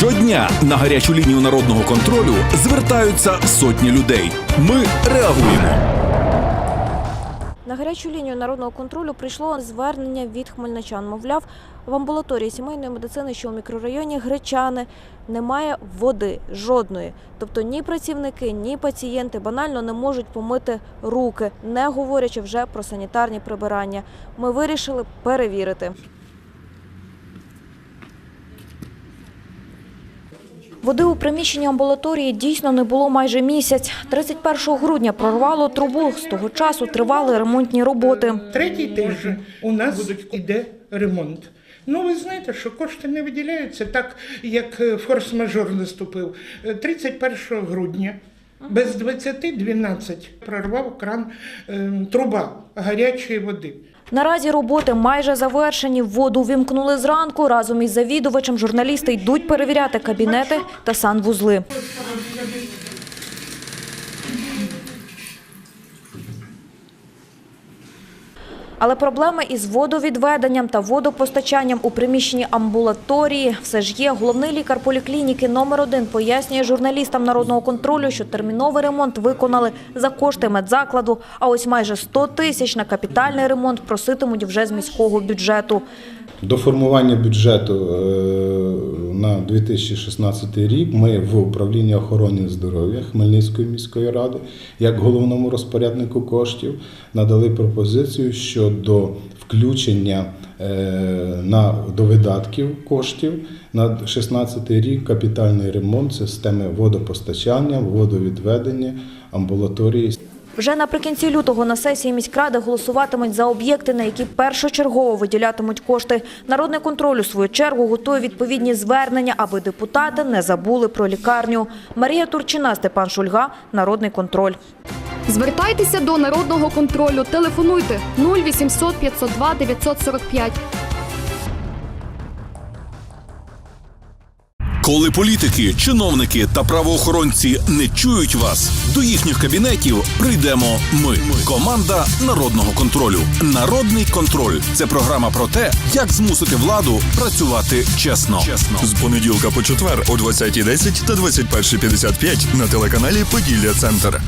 Щодня на гарячу лінію народного контролю звертаються сотні людей. Ми реагуємо. На гарячу лінію народного контролю прийшло звернення від хмельничан. Мовляв, в амбулаторії сімейної медицини, що у мікрорайоні Гречани, немає води жодної. Тобто ні працівники, ні пацієнти банально не можуть помити руки, не говорячи вже про санітарні прибирання. Ми вирішили перевірити. Води у приміщенні амбулаторії дійсно не було майже місяць. 31 грудня прорвало трубу. З того часу тривали ремонтні роботи. Третій тиждень у нас іде ремонт. Ну, ви знаєте, що кошти не виділяються так, як е, форс-мажор наступив. Е, 31 грудня без 20-12 прорвав кран е, труба гарячої води. Наразі роботи майже завершені. Воду вімкнули зранку. Разом із завідувачем журналісти йдуть перевіряти кабінети та санвузли. Але проблеми із водовідведенням та водопостачанням у приміщенні амбулаторії все ж є. Головний лікар поліклініки номер один пояснює журналістам народного контролю, що терміновий ремонт виконали за кошти медзакладу. А ось майже 100 тисяч на капітальний ремонт проситимуть вже з міського бюджету. До формування бюджету е, на 2016 рік ми в управлінні охорони здоров'я Хмельницької міської ради, як головному розпоряднику коштів, надали пропозицію щодо включення е, на до видатків коштів на 2016 рік капітальний ремонт системи водопостачання, водовідведення амбулаторії. Вже наприкінці лютого на сесії міськради голосуватимуть за об'єкти, на які першочергово виділятимуть кошти. Народний контроль у свою чергу готує відповідні звернення, аби депутати не забули про лікарню. Марія Турчина, Степан Шульга, Народний контроль. Звертайтеся до народного контролю. Телефонуйте 0800 502 945. Коли політики, чиновники та правоохоронці не чують вас, до їхніх кабінетів прийдемо ми. Команда народного контролю. Народний контроль це програма про те, як змусити владу працювати чесно. Чесно З понеділка по четвер о 20.10 та 21.55 на телеканалі Поділля Центр.